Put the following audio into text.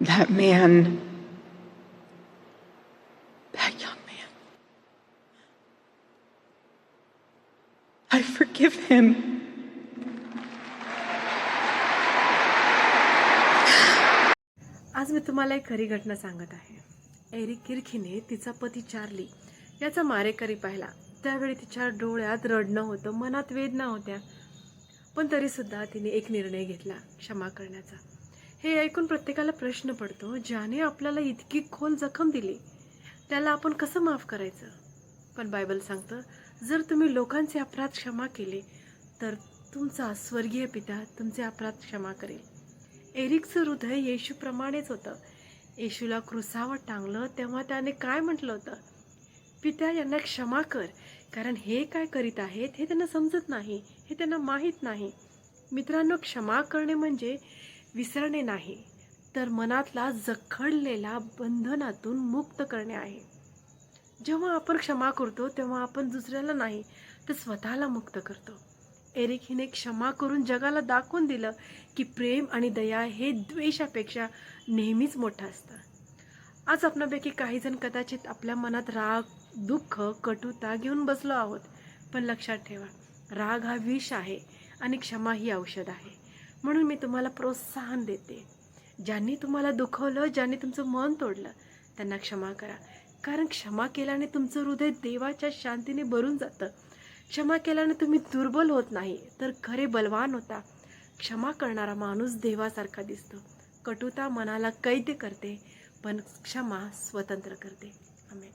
that man, that young man, I forgive him. आज मी तुम्हाला एक खरी घटना सांगत आहे. एरिक किरखीने तिचा पती चार्ली याचा मारेकरी पाहिला. त्यावेळी तिच्या डोळ्यात रडणं होतं मनात वेदना होत्या. पण तरीसुद्धा तिने एक निर्णय घेतला क्षमा करण्याचा. हे ऐकून प्रत्येकाला प्रश्न पडतो ज्याने आपल्याला इतकी खोल जखम दिली त्याला आपण कसं माफ करायचं? पण बायबल सांगतं जर तुम्ही लोकांचे अपराध क्षमा केले तर तुमचा स्वर्गीय पिता तुमचे अपराध क्षमा करेल. एरिकचं हृदय येशूप्रमाणेच होतं. येशूला क्रुसावर टांगलं तेव्हा त्याने काय म्हटलं होतं? पित्या यांना क्षमा कर कारण हे काय करीत आहेत हे त्यांना समजत नाही हे त्यांना माहीत नाही. मित्रांनो क्षमा करणे म्हणजे विसरणे नाही तर मनातला जखडलेला बंधनातून मुक्त करणे आहे. जेव्हा आपण क्षमा करतो तेव्हा आपण दुसऱ्याला नाही तर स्वतःला मुक्त करतो. एरिक हिने क्षमा करून जगाला दाखवून दिलं की प्रेम आणि दया हे द्वेषापेक्षा नेहमीच मोठं असतं. आज आपणापैकी काही जण कदाचित आपल्या मनात राग दुःख कटुता घेऊन बसलो आहोत पण लक्षात ठेवा राग हा विष आहे आणि क्षमा ही औषध आहे. म्हणून मी तुम्हाला प्रोत्साहन देते. ज्यांनी तुम्हाला दुखवलं ज्यांनी तुमचं मन तोडलं त्यांना क्षमा करा. कारण क्षमा केल्याने तुमचं हृदय देवाच्या शांतीने भरून जातं. क्षमा केल्याने तुम्ही दुर्बल होत नाही तर खरे बलवान होता. क्षमा करणारा माणूस देवासारखा दिसतो. कटुता मनाला कैद करते पण क्षमा स्वतंत्र करते. आम्ही